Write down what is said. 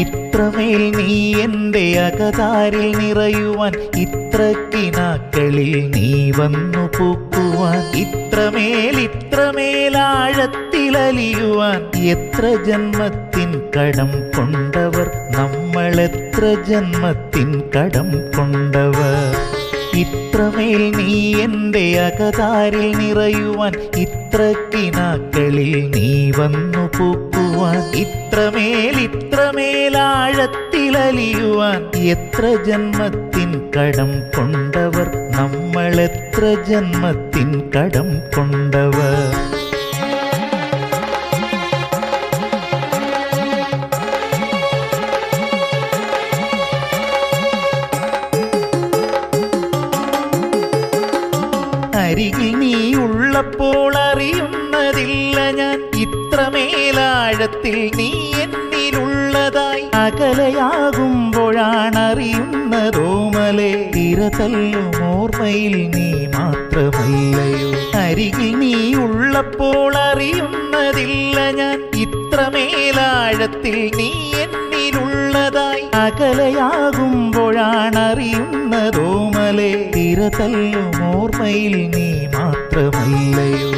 ഇത്രമേൽ നീ എന്റെ അകതാരിൽ നിറയുവാൻ ഇത്ര കിനാക്കളിൽ നീ വന്നു പൂക്കുവാൻ. ഇത്രമേൽ ആഴത്തിലലിയുവാൻ എത്ര ജന്മത്തിൻ കടം കൊണ്ടവർ? നമ്മൾ എത്ര ജന്മത്തിൻ കടം കൊണ്ടവർ? ഇത്രമേൽ നീ എന്റെ അകതാരിൽ നിറയുവാൻ ഇത്ര കിനാക്കളിൽ നീ വന്നു പൂക്കുവാൻ. ഇത്രമേൽ ഇത്രമേൽ ആഴത്തിലലിയുവാൻ എത്ര ജന്മത്തിൻ കടം കൊണ്ടവർ? നമ്മൾ എത്ര ജന്മത്തിൻ കടം കൊണ്ടവർ? അരികിൽ നീ ഉള്ളപ്പോൾ അറിയുന്നതില്ല ഞാൻ. ഇത്രമേലാഴത്തിൽ നീ എന്നിലുള്ളതായി അകലയാകുമ്പോഴാണ് അറിയുന്നതോമലെ തിരതല്ലും ഓർമ്മയിൽ നീ മാത്രമല്ലയോ. അരികിൽ നീ ഉള്ളപ്പോൾ അറിയുന്നതില്ല ഞാൻ. ഇത്രമേലാഴത്തിൽ നീ എന്നിലുള്ളതായി അകലയാകുമ്പോഴാണ് അറിയുന്നതോമലെ തിരതല്ലും ഓർമ്മയിൽ നീ മാത്രമല്ലയോ